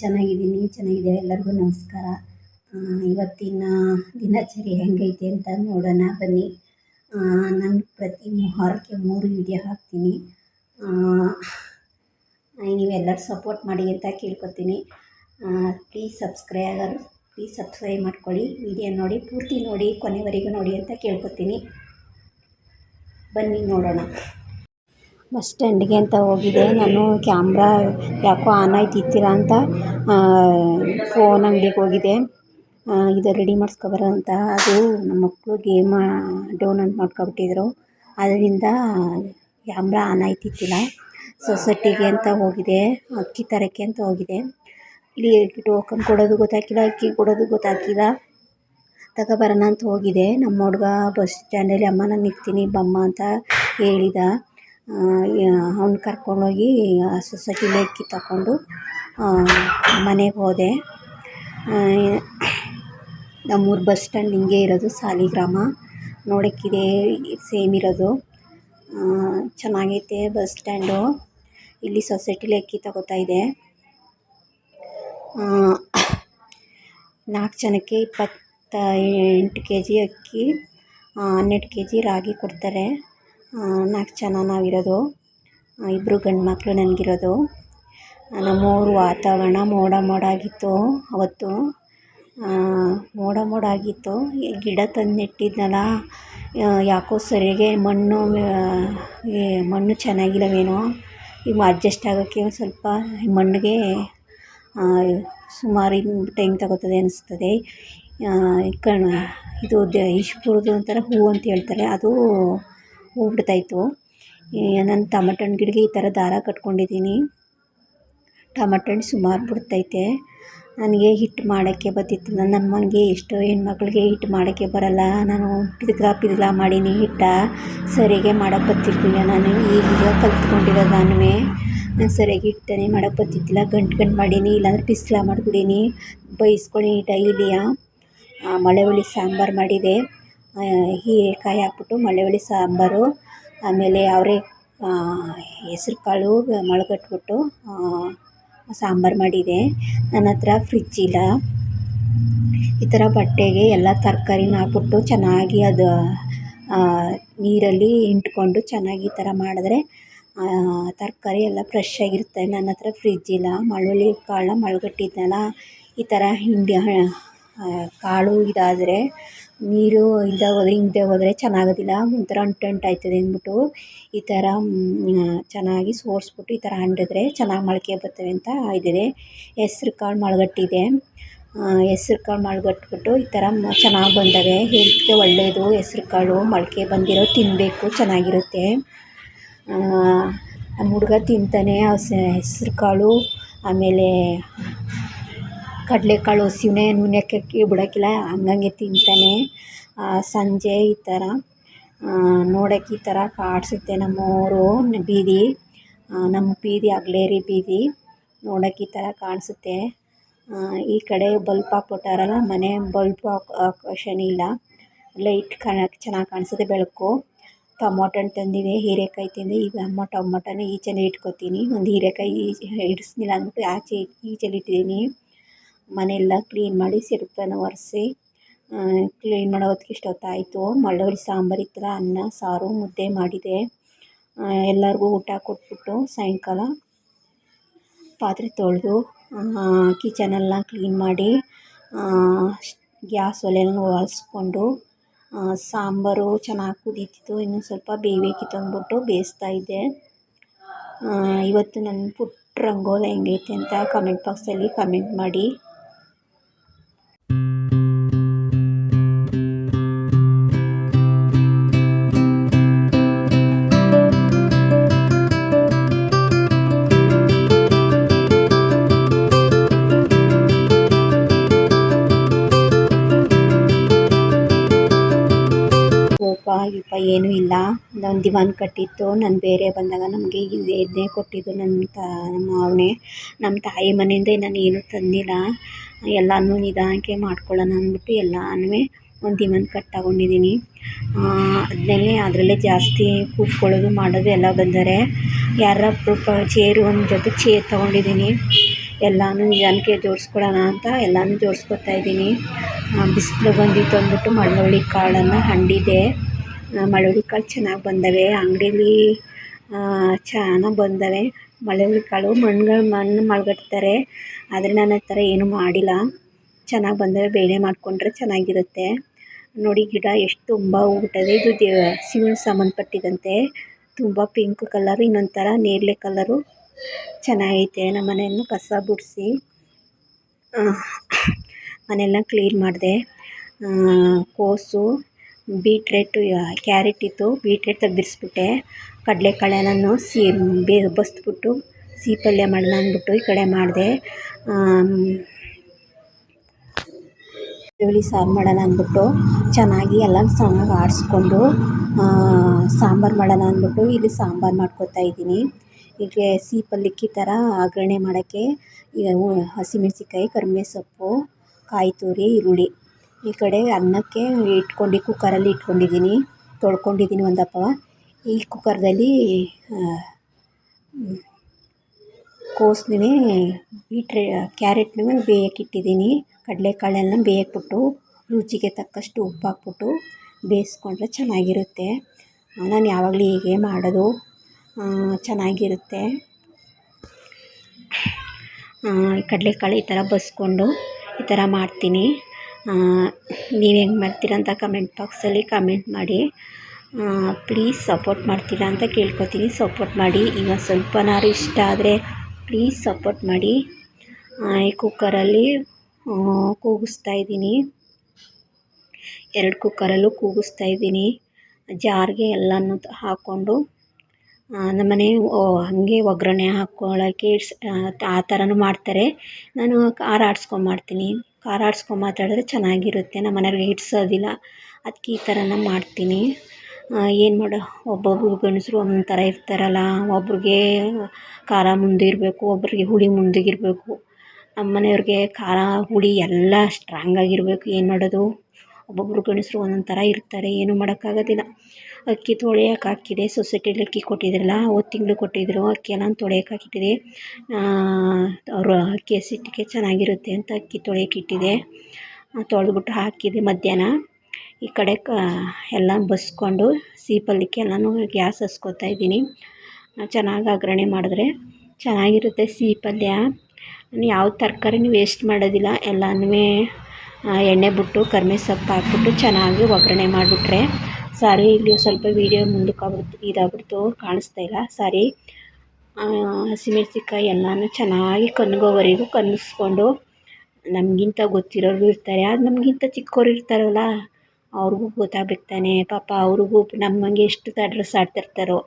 ಚೆನ್ನಾಗಿದ್ದೀನಿ, ಚೆನ್ನಾಗಿದೆ. ಎಲ್ಲರಿಗೂ ನಮಸ್ಕಾರ. ಇವತ್ತಿನ ದಿನಚರಿ ಹೆಂಗೈತೆ ಅಂತ ನೋಡೋಣ, ಬನ್ನಿ. ನಾನು ಪ್ರತಿ ವಾರಕ್ಕೆ ಮೂರು ವಿಡಿಯೋ ಹಾಕ್ತೀನಿ. ನೀವೆಲ್ಲರೂ ಸಪೋರ್ಟ್ ಮಾಡಿ ಅಂತ ಕೇಳ್ಕೊತೀನಿ. ಪ್ಲೀಸ್ ಸಬ್ಸ್ಕ್ರೈಬರ್ ಪ್ಲೀಸ್ ಸಬ್ಸ್ಕ್ರೈಬ್ ಮಾಡ್ಕೊಳ್ಳಿ. ವೀಡಿಯೋ ನೋಡಿ, ಪೂರ್ತಿ ನೋಡಿ, ಕೊನೆವರೆಗೂ ನೋಡಿ ಅಂತ ಕೇಳ್ಕೊತೀನಿ. ಬನ್ನಿ ನೋಡೋಣ. ಬಸ್ ಸ್ಟ್ಯಾಂಡಿಗೆ ಅಂತ ಹೋಗಿದ್ದೆ ನಾನು ಕ್ಯಾಮ್ರಾ ಯಾಕೋ ಆನ್ ಆಯ್ತಿತ್ತಿಲ್ಲ ಅಂತ ಫೋನ್ ಅಂಗಡಿಗೆ ಹೋಗಿದ್ದೆ ಇದು ರೆಡಿ ಮಾಡಿಸ್ಕೊಬರೋ ಅಂತ. ಅದು ನಮ್ಮ ಮಕ್ಕಳು ಗೇಮ್ ಡೌನ್ಲೋಡ್ ಮಾಡ್ಕೊಬಿಟ್ಟಿದ್ರು. ಅದರಿಂದ ಕ್ಯಾಮ್ರಾ ಆನ್ ಆಯ್ತಿತ್ತಿಲ್ಲ. ಸೊಸೈಟಿಗೆ ಅಂತ ಹೋಗಿದ್ದೆ ಅಕ್ಕಿ ತರೋಕ್ಕೆ ಅಂತ ಹೋಗಿದ್ದೆ ಇಲ್ಲಿ ಟೋಕನ್ ಕೊಡೋದು ಗೊತ್ತಾಗಿಲ್ಲ ಅಕ್ಕಿ ಕೊಡೋದು ಗೊತ್ತಾಗಿಲ್ಲ ತಗೊಬರೋಣ ಅಂತ ಹೋಗಿದ್ದೆ ನಮ್ಮ ಹುಡ್ಗ ಬಸ್ ಸ್ಟ್ಯಾಂಡಲ್ಲಿ ಅಮ್ಮ ನಾನು ಇರ್ತೀನಿ ಬಮ್ಮ ಅಂತ ಹೇಳಿದ. ಅವ್ನ ಕರ್ಕೊಂಡೋಗಿ ಸೊಸೈಟಿಲಿ ಅಕ್ಕಿ ತಗೊಂಡು ಮನೆಗೆ ಹೋದೆ. ನಮ್ಮೂರು ಬಸ್ ಸ್ಟ್ಯಾಂಡ್ ಹಿಂಗೆ ಇರೋದು ಸಾಲಿಗ್ರಾಮ. ನೋಡೋಕ್ಕಿದೆ, ಸೇಮ್ ಇರೋದು. ಚೆನ್ನಾಗೈತೆ ಬಸ್ ಸ್ಟ್ಯಾಂಡು. ಇಲ್ಲಿ ಸೊಸೈಟಿಲಿ ಅಕ್ಕಿ ತಗೋತಾ ಇದೆ. ನಾಲ್ಕು ಜನಕ್ಕೆ ಇಪ್ಪತ್ತ ಎಂಟು ಕೆ ಜಿ ಅಕ್ಕಿ ಹನ್ನೆರಡು ಕೆ ಜಿ ರಾಗಿ ಕೊಡ್ತಾರೆ. ನಾಲ್ಕು ಜನ ನಾವಿರೋದು. ಇಬ್ಬರು ಗಂಡು ಮಕ್ಕಳು ನನಗಿರೋದು. ನಮ್ಮೂರು ವಾತಾವರಣ ಮೋಡ ಮೋಡ ಆಗಿತ್ತು ಅವತ್ತು ಮೋಡ ಮೋಡ ಆಗಿತ್ತು ಗಿಡ ತಂದು ನೆಟ್ಟಿದ್ನಲ್ಲ ಯಾಕೋ ಸರಿಯಾಗಿ ಮಣ್ಣು ಮಣ್ಣು ಚೆನ್ನಾಗಿಲ್ಲವೇನೋ. ಈಗ ಅಡ್ಜಸ್ಟ್ ಆಗೋಕ್ಕೆ ಒಂದು ಸ್ವಲ್ಪ ಮಣ್ಣಿಗೆ ಸುಮಾರು ಟೈಮ್ ತಗೋತದೆ ಅನಿಸ್ತದೆ. ಕಣ, ಇದು ದ ಇಶ್ಪುರದ್ದು ಒಂಥರ ಹೂವು ಅಂತ ಹೇಳ್ತಾರೆ. ಅದು ಹೂ ಬಿಡ್ತಾಯಿತ್ತು ನಾನು ಟಮಟ ಹಣ್ಣು ಗಿಡಕ್ಕೆ ಈ ಥರ ದಾರ ಕಟ್ಕೊಂಡಿದ್ದೀನಿ. ಟಮಟ ಹಣ್ಣು ಸುಮಾರು ಬಿಡ್ತೈತೆ. ನನಗೆ ಹಿಟ್ಟು ಮಾಡೋಕ್ಕೆ ಬರ್ತಿತ್ತು. ನನ್ನ ಅಮ್ಮನಿಗೆ ಎಷ್ಟೋ ಹೆಣ್ಮಕ್ಳಿಗೆ ಹಿಟ್ಟು ಮಾಡೋಕ್ಕೆ ಬರಲ್ಲ. ನಾನು ಪಿದ್ಕಲ ಪಿದ್ಕಲ ಮಾಡೀನಿ ಹಿಟ್ಟ. ಸರಿಯಾಗಿ ಮಾಡೋಕ್ಕೆ ಬರ್ತಿರ್ಲಿಲ್ಲ ನಾನು. ಈಗ ಕಲ್ತ್ಕೊಂಡಿರೋದು ನಾನು ನಾನು ಸರಿಯಾಗಿ ಹಿಟ್ಟನೆ ಮಾಡೋಕ್ಕೆ ಬರ್ತಿದ್ದಿಲ್ಲ ಗಂಟು ಗಂಟು ಮಾಡೀನಿ. ಇಲ್ಲಾಂದ್ರೆ ಪಿಸ್ಲ ಮಾಡಿಬಿಡೀನಿ. ಬೈಸ್ಕೊಂಡು ಡೈಲಿಯ ಮಳೆ ಹುಳಿ ಸಾಂಬಾರು ಮಾಡಿದೆ. ಹೀರೆಕಾಯಿ ಹಾಕ್ಬಿಟ್ಟು ಮಳೆ ಹುಳಿ ಸಾಂಬಾರು, ಆಮೇಲೆ ಅವರೇ ಹೆಸ್ರು ಕಾಳು ಮೊಳಗಟ್ಬಿಟ್ಟು ಸಾಂಬಾರು ಮಾಡಿದೆ. ನನ್ನ ಹತ್ರ ಫ್ರಿಜ್ ಇಲ್ಲ. ಈ ಥರ ಬಟ್ಟೆಗೆ ಎಲ್ಲ ತರಕಾರಿನ ಹಾಕ್ಬಿಟ್ಟು ಚೆನ್ನಾಗಿ ಅದು ನೀರಲ್ಲಿ ಇಂಟ್ಕೊಂಡು ಚೆನ್ನಾಗಿ ಈ ಥರ ಮಾಡಿದ್ರೆ ತರಕಾರಿ ಎಲ್ಲ ಫ್ರೆಶ್ ಆಗಿರುತ್ತೆ. ನನ್ನ ಹತ್ರ ಫ್ರಿಜ್ ಇಲ್ಲ. ಮಳವಳ್ಳಿ ಕಾಳನ್ನ ಮೊಳಗಟ್ಟಿದ್ನಲ್ಲ, ಈ ಥರ ಹಿಂಡಿ ಕಾಳು ಇದಾದರೆ ನೀರು ಇಲ್ಲದೆ ಹೋದ್ರೆ ಹಿಂಗದೆ ಹೋದರೆ ಚೆನ್ನಾಗೋದಿಲ್ಲ, ಒಂಥರ ಅಂಟು ಆಯ್ತದೆ ಅಂದ್ಬಿಟ್ಟು ಈ ಥರ ಚೆನ್ನಾಗಿ ಸೋರಿಸ್ಬಿಟ್ಟು ಈ ಥರ ಹಿಂಡಿದ್ರೆ ಚೆನ್ನಾಗಿ ಮೊಳಕೆ ಬರ್ತವೆ ಅಂತ ಇದಿದೆ. ಹೆಸ್ರು ಕಾಳು ಮೊಳಗಟ್ಟಿದೆ ಹೆಸ್ರು ಕಾಳು ಮೊಳಗಟ್ಬಿಟ್ಟು ಈ ಥರ ಚೆನ್ನಾಗಿ ಬಂದವೆ. ಹೆಲ್ತ್ಗೆ ಒಳ್ಳೆಯದು ಹೆಸ್ರು ಕಾಳು ಮೊಳಕೆ ಬಂದಿರೋ ತಿನ್ನಬೇಕು ಚೆನ್ನಾಗಿರುತ್ತೆ. ನಮ್ಮ ಹುಡುಗ ತಿಂತಾನೆ ಹೆಸ್ರು ಕಾಳು, ಆಮೇಲೆ ಕಡಲೆಕಾಳು ಹಸಿವನ್ನೇ ಹಾಕಿ ಬಿಡೋಕ್ಕಿಲ್ಲ, ಹಂಗಂಗೆ ತಿಂತಾನೆ. ಸಂಜೆ ಈ ಥರ ನೋಡೋಕ್ಕೆ ಈ ಥರ ಕಾಡಿಸುತ್ತೆ ನಮ್ಮೂರು ಬೀದಿ. ನಮ್ಮ ಬೀದಿ ಅಗ್ಲೇರಿ ಬೀದಿ, ನೋಡೋಕ್ಕೆ ಈ ಥರ ಕಾಣಿಸುತ್ತೆ ಈ ಕಡೆ ಬಲ್ಪ್ ಹಾಕ್ಬಿಟ್ಟಾರಲ್ಲ, ಮನೆ ಬಲ್ಪ್ ಹಾಕೋ ಇಲ್ಲ. ಲೈಟ್ ಕಾಣ, ಚೆನ್ನಾಗಿ ಕಾಣಿಸುತ್ತೆ ಬೆಳಕು. ಟೊಮೊಟೊ ಹಣ್ಣು ತಂದಿದೆ, ಹೀರೆಕಾಯಿ ತಿಂದೆ ಈಗ ಅಮ್ಮ ಟೊಮೊಟೊನ ಈಚೆನೇ ಇಟ್ಕೊತೀನಿ. ಒಂದು ಹೀರೆಕಾಯಿ ಇಡಿಸ್ಲಿಲ್ಲ ಅಂದ್ಬಿಟ್ಟು ಆಚೆ ಈಚೆಲಿ ಇಟ್ಟಿದ್ದೀನಿ ಮನೆಯೆಲ್ಲ ಕ್ಲೀನ್ ಮಾಡಿ ಸಿರಪನ್ನು ಒರೆಸಿ ಕ್ಲೀನ್ ಮಾಡೋ ಹೊತ್ತಿಗೆ ಇಷ್ಟೊತ್ತಾಯಿತು ಮಳ್ಳೊಳ್ಳಿ ಸಾಂಬಾರು ಇತ್ತಲ್ಲ, ಅನ್ನ, ಸಾರು, ಮುದ್ದೆ ಮಾಡಿದೆ. ಎಲ್ಲರಿಗೂ ಊಟ ಕೊಟ್ಬಿಟ್ಟು ಸಾಯಂಕಾಲ ಪಾತ್ರೆ ತೊಳೆದು ಕಿಚನೆಲ್ಲ ಕ್ಲೀನ್ ಮಾಡಿ ಗ್ಯಾಸ್ ಒಲೆಯನ್ನು ಒರೆಸ್ಕೊಂಡು ಸಾಂಬಾರು ಚೆನ್ನಾಗಿ ಕುದೀತಿತ್ತು. ಇನ್ನೂ ಸ್ವಲ್ಪ ಬೇಯಬೇಕಿತ್ತು ಅಂದ್ಬಿಟ್ಟು ಬೇಯಿಸ್ತಾಯಿದ್ದೆ ಇವತ್ತು ನನ್ನ ಪುಟ್ಟ ರಂಗೋಲಿ ಹೆಂಗೈತೆ ಅಂತ ಕಮೆಂಟ್ ಬಾಕ್ಸಲ್ಲಿ ಕಮೆಂಟ್ ಮಾಡಿ. ಗೀಪ ಏನೂ ಇಲ್ಲ. ಒಂದು ದಿವಾನ್ ಕಟ್ಟಿತ್ತು. ನಾನು ಬೇರೆ ಬಂದಾಗ ನಮಗೆ ಇದನ್ನೇ ಕೊಟ್ಟಿದ್ದು ನನ್ನ ತಾ, ನಮ್ಮ ಮಾವನೇ. ನಮ್ಮ ತಾಯಿ ಮನೆಯಿಂದ ನಾನು ಏನೂ ತಂದಿಲ್ಲ. ಎಲ್ಲನೂ ನಿಧಾನಕ್ಕೆ ಮಾಡ್ಕೊಳ್ಳೋಣ ಅಂದ್ಬಿಟ್ಟು ಎಲ್ಲನೂ ಒಂದು ದಿವಾನ್ ಕಟ್ ತಗೊಂಡಿದ್ದೀನಿ. ಅದನ್ನೇ ಅದರಲ್ಲೇ ಜಾಸ್ತಿ ಕೂತ್ಕೊಳ್ಳೋದು ಮಾಡೋದು ಎಲ್ಲ ಬಂದರೆ. ಯಾರ ಚೇರು ಒಂದು ಜೊತೆ ಚೇರ್ ತಗೊಂಡಿದ್ದೀನಿ. ಎಲ್ಲಾನು ನಿಧಾನಕ್ಕೆ ಜೋಡಿಸ್ಕೊಳ್ಳೋಣ ಅಂತ ಎಲ್ಲನೂ ಜೋಡಿಸ್ಕೊತಾ ಇದ್ದೀನಿ. ಬಿಸಿಲು ಬಂದಿತ್ತು ಅಂದ್ಬಿಟ್ಟು ಮಳ್ಳೊಳ್ಳಿ ಕಾಳನ್ನು ಹಂಡಿದೆ ಮಳವಳ್ಳಿ ಕಾಳು ಚೆನ್ನಾಗಿ ಬಂದವೆ. ಅಂಗಡೀಲಿ ಚೆನ್ನಾಗಿ ಬಂದವೆ. ಮಳವಳ್ಳಿ ಕಾಳು ಮಣ್ಗಳು ಮಣ್ಣು ಮಳ್ಗಟ್ತಾರೆ. ಆದರೆ ನಾನು ಆ ಥರ ಏನೂ ಮಾಡಿಲ್ಲ. ಚೆನ್ನಾಗಿ ಬಂದವೆ. ಬೇಳೆ ಮಾಡಿಕೊಂಡ್ರೆ ಚೆನ್ನಾಗಿರುತ್ತೆ. ನೋಡಿ ಗಿಡ ಎಷ್ಟು ತುಂಬ ಹೂ ಬಿಟ್ಟಿದೆ ಇದು ದೇ ಶಿವನಿಗೆ ಸಂಬಂಧಪಟ್ಟಿದಂತೆ. ತುಂಬ ಪಿಂಕ್ ಕಲರು ಇನ್ನೊಂದು ಥರ ನೇರಳೆ ಕಲರು. ಚೆನ್ನಾಗೈತೆ. ನಮ್ಮ ಮನೆಯನ್ನು ಕಸ ಗುಡಿಸಿ ಮನೆಯೆಲ್ಲ ಕ್ಲೀನ್ ಮಾಡಿದೆ. ಕೋಸು ಬೀಟ್ರೇಟು ಕ್ಯಾರೆಟ್ ಇತ್ತು. ಬೀಟ್ರೇಟ್ ತೆಗ್ದಿರಿಸ್ಬಿಟ್ಟೆ. ಕಡಲೆಕಾಳೆಲ್ಲನೂ ಸೀ ಬೇ, ಬಸಿದ್ಬಿಟ್ಟು ಸಿಹಿ ಪಲ್ಯ ಮಾಡೋಣ ಅಂದ್ಬಿಟ್ಟು ಈ ಕಡೆ ಮಾಡಿದೆ. ಈರುಳ್ಳಿ ಸಾರು ಮಾಡೋಣ ಅಂದ್ಬಿಟ್ಟು ಚೆನ್ನಾಗಿ ಎಲ್ಲ ಚೆನ್ನಾಗಿ ಆಡಿಸ್ಕೊಂಡು ಸಾಂಬಾರು ಮಾಡೋಣ ಅಂದ್ಬಿಟ್ಟು ಇಲ್ಲಿ ಸಾಂಬಾರು ಮಾಡ್ಕೊತಾ ಇದ್ದೀನಿ. ಹೀಗೆ ಸಿಹಿ ಪಲ್ಯಕ್ಕೆ ಥರ ಒಗ್ಗರಣೆ ಮಾಡೋಕ್ಕೆ, ಈಗ ಹಸಿಮೆಣಸಿನ್ಕಾಯಿ ಕರಿಬೇವು ಸೊಪ್ಪು ಕಾಯಿ ತುರಿ, ಈರುಳ್ಳಿ. ಈ ಕಡೆ ಅನ್ನಕ್ಕೆ ಇಟ್ಕೊಂಡು ಕುಕ್ಕರಲ್ಲಿ ಇಟ್ಕೊಂಡಿದ್ದೀನಿ, ತೊಳ್ಕೊಂಡಿದ್ದೀನಿ ಒಂದು ದಪ್ಪ ಈ ಕುಕ್ಕರ್ದಲ್ಲಿ ಕೋಸನ್ನೇ ಬೀಟ್ರೆ ಕ್ಯಾರೆಟ್ನೂ ಬೇಯಕ್ಕೆ ಇಟ್ಟಿದ್ದೀನಿ ಕಡಲೆಕಾಳೆಲ್ಲ ಬೇಯಕ್ಬಿಟ್ಟು, ರುಚಿಗೆ ತಕ್ಕಷ್ಟು ಉಪ್ಪು ಹಾಕ್ಬಿಟ್ಟು ಬೇಯಿಸ್ಕೊಂಡ್ರೆ ಚೆನ್ನಾಗಿರುತ್ತೆ. ನಾನು ಯಾವಾಗಲೂ ಹೀಗೆ ಮಾಡೋದು ಚೆನ್ನಾಗಿರುತ್ತೆ. ಕಡಲೆಕಾಳು ಈ ಥರ ಬಸ್ಕೊಂಡು ಈ ಥರ ಮಾಡ್ತೀನಿ. ನೀವು ಹೆಂಗೆ ಮಾಡ್ತೀರ ಅಂತ ಕಮೆಂಟ್ ಬಾಕ್ಸಲ್ಲಿ ಕಮೆಂಟ್ ಮಾಡಿ. ಪ್ಲೀಸ್ ಸಪೋರ್ಟ್ ಮಾಡ್ತೀರಾ ಅಂತ ಕೇಳ್ಕೊತೀನಿ. ಸಪೋರ್ಟ್ ಮಾಡಿ. ಈಗ ಸ್ವಲ್ಪನಾದ್ರು ಇಷ್ಟ ಆದರೆ ಪ್ಲೀಸ್ ಸಪೋರ್ಟ್ ಮಾಡಿ. ಈ ಕುಕ್ಕರಲ್ಲಿ ಕೂಗಿಸ್ತಾ ಇದ್ದೀನಿ. ಎರಡು ಕುಕ್ಕರಲ್ಲೂ ಕೂಗಿಸ್ತಾ ಇದ್ದೀನಿ. ಜಾರ್ಗೆ ಎಲ್ಲನೂ ಹಾಕ್ಕೊಂಡು ನಮ್ಮನೆ ಹಾಗೆ ಒಗ್ಗರಣೆ ಹಾಕ್ಕೊಳ್ಳೋಕ್ಕೆ ಆ ಥರನೂ ಮಾಡ್ತಾರೆ. ನಾನು ಖಾರ ಆಡ್ಸ್ಕೊಂಡು ಮಾಡ್ತೀನಿ. ಖಾರ ಆಡ್ಸ್ಕೊಂಡು ಮಾತಾಡಿದ್ರೆ ಚೆನ್ನಾಗಿರುತ್ತೆ. ನಮ್ಮ ಮನೆಯವ್ರಿಗೆ ಹಿಡ್ಸೋದಿಲ್ಲ. ಅದಕ್ಕೆ ಈ ಥರನೇ ಮಾಡ್ತೀನಿ. ಏನು ಮಾಡೋ ಒಬ್ಬೊಬ್ರು ಗಂಡಸ್ರು ಒಂದೊಂದು ಥರ ಇರ್ತಾರಲ್ಲ, ಒಬ್ರಿಗೆ ಖಾರ ಮುಂದೆ ಇರಬೇಕು ಒಬ್ಬರಿಗೆ ಹುಳಿ ಮುಂದಗಿರಬೇಕು ನಮ್ಮ ಮನೆಯವ್ರಿಗೆ ಖಾರ, ಹುಳಿ ಎಲ್ಲ ಸ್ಟ್ರಾಂಗಾಗಿರಬೇಕು ಏನು ಮಾಡೋದು? ಒಬ್ಬೊಬ್ಬರು ಗಂಡಸ್ರು ಒಂದೊಂದು ಥರ ಇರ್ತಾರೆ. ಏನೂ ಮಾಡೋಕ್ಕಾಗೋದಿಲ್ಲ. ಅಕ್ಕಿ ತೊಳೆಯೋಕೆ ಹಾಕಿದೆ. ಸೊಸೈಟಿಲಿ ಅಕ್ಕಿ ಕೊಟ್ಟಿದ್ರಲ್ಲ, ಹೋದ ತಿಂಗಳು ಕೊಟ್ಟಿದ್ದರು ಅಕ್ಕಿ ಎಲ್ಲ ತೊಳೆಯೋಕೆ ಹಾಕಿಟ್ಟಿದೆ ಅವರು ಅಕ್ಕಿ ಹಸಿಟ್ಟಿಗೆ ಚೆನ್ನಾಗಿರುತ್ತೆ ಅಂತ ಅಕ್ಕಿ ತೊಳೆಯೋಕೆ ಇಟ್ಟಿದೆ. ತೊಳೆದ್ಬಿಟ್ಟು ಹಾಕಿದೆ ಮಧ್ಯಾಹ್ನ. ಈ ಕಡೆ ಕ, ಎಲ್ಲ ಬಸ್ಕೊಂಡು ಸೀಪಲ್ಲಿಕ್ಕೆ ಎಲ್ಲನೂ ಗ್ಯಾಸ್ ಹಸ್ಕೊತಾ ಇದ್ದೀನಿ. ಚೆನ್ನಾಗಿ ಅಗ್ರಣೆ ಮಾಡಿದ್ರೆ ಚೆನ್ನಾಗಿರುತ್ತೆ ಸಿಹಿ ಪಲ್ಯ ಯಾವ ತರಕಾರಿನೂ ವೇಸ್ಟ್ ಮಾಡೋದಿಲ್ಲ, ಎಲ್ಲನೂ ಎಣ್ಣೆ ಬಿಟ್ಟು ಕರ್ಮೆ ಸೊಪ್ಪು ಹಾಕ್ಬಿಟ್ಟು ಚೆನ್ನಾಗಿ ಒಗ್ಗರಣೆ ಮಾಡಿಬಿಟ್ರೆ ಸಾರಿ ಇಲ್ಲಿ ಸ್ವಲ್ಪ ವಿಡಿಯೋ ಮುಂದಕ್ಕೆ ಆಗ್ಬಿಡ್ತು, ಇದಾಗ್ಬಿಡ್ತು, ಕಾಣಿಸ್ತಾ ಇಲ್ಲ. ಸಾರಿ ಹಸಿಮೆಣ್ಸಿನ್ಕಾಯಿ ಎಲ್ಲನೂ ಚೆನ್ನಾಗಿ ಕನ್ಗೋವರೆಗೂ ಕನ್ನಿಸ್ಕೊಂಡು ನಮಗಿಂತ ಗೊತ್ತಿರೋರು ಇರ್ತಾರೆ. ಅದು ನಮಗಿಂತ ಚಿಕ್ಕವರು ಇರ್ತಾರಲ್ಲ, ಅವ್ರಿಗೂ ಗೊತ್ತಾಗ್ಬೇಕು ಪಾಪ ಅವ್ರಿಗೂ ನಮ್ಮಂಗೆ ಎಷ್ಟು ಅಡ್ರೆಸ್ ಆಡ್ತಿರ್ತಾರೋ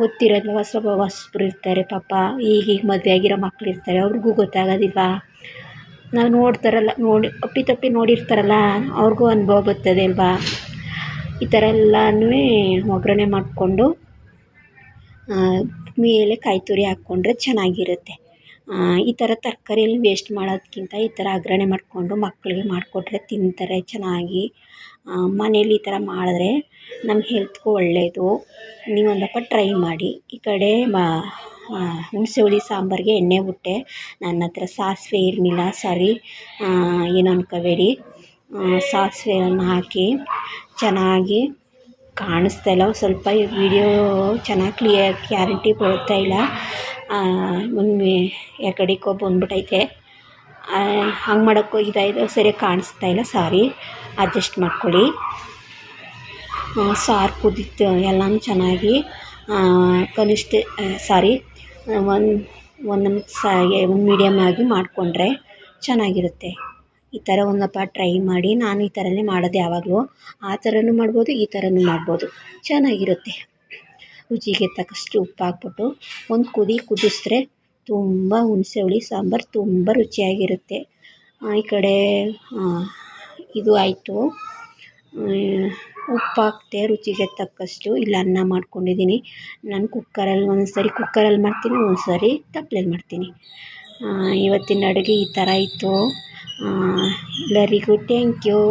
ಗೊತ್ತಿರೋಲ್ಲ ಸ್ವಲ್ಪ ಹೊಸ್ಬ್ರು ಇರ್ತಾರೆ ಪಾಪ. ಈಗೀಗ ಮದುವೆ ಆಗಿರೋ ಮಕ್ಳು ಇರ್ತಾರೆ, ಅವ್ರಿಗೂ ಗೊತ್ತಾಗೋದಿಲ್ವಾ? ನಾವು ನೋಡ್ತಾರಲ್ಲ, ನೋಡಿ ಅಪ್ಪಿತಪ್ಪಿ ನೋಡಿರ್ತಾರಲ್ಲ, ಅವ್ರಿಗೂ ಅನುಭವ ಬರ್ತದೆ ಅಲ್ವಾ? ಈ ಥರ ಎಲ್ಲನೂ ಒಗ್ಗರಣೆ ಮಾಡಿಕೊಂಡು ಮೇಲೆ ಕಾಯಿ ತುರಿ ಹಾಕ್ಕೊಂಡ್ರೆ ಚೆನ್ನಾಗಿರುತ್ತೆ. ಈ ಥರ ತರಕಾರಿಯಲ್ಲಿ ವೇಸ್ಟ್ ಮಾಡೋದಕ್ಕಿಂತ ಈ ಥರ ಒಗ್ಗರಣೆ ಮಾಡಿಕೊಂಡು ಮಕ್ಕಳಿಗೆ ಮಾಡಿಕೊಟ್ರೆ ತಿಂತಾರೆ ಚೆನ್ನಾಗಿ. ಮನೇಲಿ ಈ ಥರ ಮಾಡಿದ್ರೆ ನಮ್ಮ ಹೆಲ್ತ್ಗೂ ಒಳ್ಳೆಯದು ನೀವು ಒಂದಪ್ಪ ಟ್ರೈ ಮಾಡಿ. ಈ ಕಡೆ ಹುಣಸೆ ಹುಳಿ ಸಾಂಬಾರಿಗೆ ಎಣ್ಣೆ ಬಿಟ್ಟೆ ನನ್ನ ಹತ್ರ ಸಾಸಿವೆ ಇರಲಿಲ್ಲ, ಸರಿ ಏನು ಅನ್ಕೋಬೇಡಿ. ಸಾಸಿವೆಯನ್ನು ಹಾಕಿ ಚೆನ್ನಾಗಿ ಕಾಣಿಸ್ತಾ ಇಲ್ಲ. ಸ್ವಲ್ಪ ವೀಡಿಯೋ ಚೆನ್ನಾಗಿ ಕ್ಲಿಯರ್ ಕ್ಲಾರಿಟಿ ಬರ್ತಾ ಇಲ್ಲ. ಒಮ್ಮೆ ಯಾಕಡೆಗೋ ಬಂದ್ಬಿಟ್ಟೈತೆ ಹಂಗೆ ಮಾಡೋಕ್ಕೂ ಇದಾಯಿತು ಸರಿಯಾಗಿ ಕಾಣಿಸ್ತಾ ಇಲ್ಲ. ಸಾರಿ ಅಡ್ಜಸ್ಟ್ ಮಾಡ್ಕೊಳ್ಳಿ. ಸಾರು ಕುದಿತ್ತು, ಎಲ್ಲನೂ ಚೆನ್ನಾಗಿ. ಕನಿಷ್ಠ ಸಾರಿ ಒಂದು ಒಂದು ಸಾ ಒಂದು ಮೀಡಿಯಮ್ ಆಗಿ ಮಾಡಿಕೊಂಡ್ರೆ ಚೆನ್ನಾಗಿರುತ್ತೆ. ಈ ಥರ ಒಂದಪ್ಪ ಟ್ರೈ ಮಾಡಿ ನಾನು ಈ ಥರನೇ ಮಾಡೋದು ಯಾವಾಗಲೂ. ಆ ಥರನೂ ಮಾಡ್ಬೋದು, ಈ ಥರನೂ ಮಾಡ್ಬೋದು. ಚೆನ್ನಾಗಿರುತ್ತೆ. ರುಚಿಗೆ ತಕ್ಕಷ್ಟು ಉಪ್ಪು ಹಾಕ್ಬಿಟ್ಟು ಒಂದು ಕುದಿ ಕುದಿಸಿದ್ರೆ ತುಂಬ ಹುಣಸೆ ಹುಳಿ, ಸಾಂಬಾರು ತುಂಬ ರುಚಿಯಾಗಿರುತ್ತೆ. ಈ ಕಡೆ ಇದು ಆಯಿತು. ಉಪ್ಪು ಹಾಕ್ತೆ ರುಚಿಗೆ ತಕ್ಕಷ್ಟು ಇಲ್ಲ, ಅನ್ನ ಮಾಡ್ಕೊಂಡಿದ್ದೀನಿ. ನಾನು ಕುಕ್ಕರಲ್ಲಿ ಒಂದೊಂದು ಸರಿ ಕುಕ್ಕರಲ್ಲಿ ಮಾಡ್ತೀನಿ ಒಂದೊಂದು ಸರಿ ತಪ್ಲೆಲಿ ಮಾಡ್ತೀನಿ. ಇವತ್ತಿನ ಅಡುಗೆ ಈ ಥರ ಇತ್ತು ಎಲ್ಲರಿಗೂ ಟ್ಯಾಂಕ್ ಯು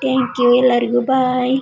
ಟ್ಯಾಂಕ್ ಯು ಎಲ್ಲರಿಗೂ ಬಾಯ್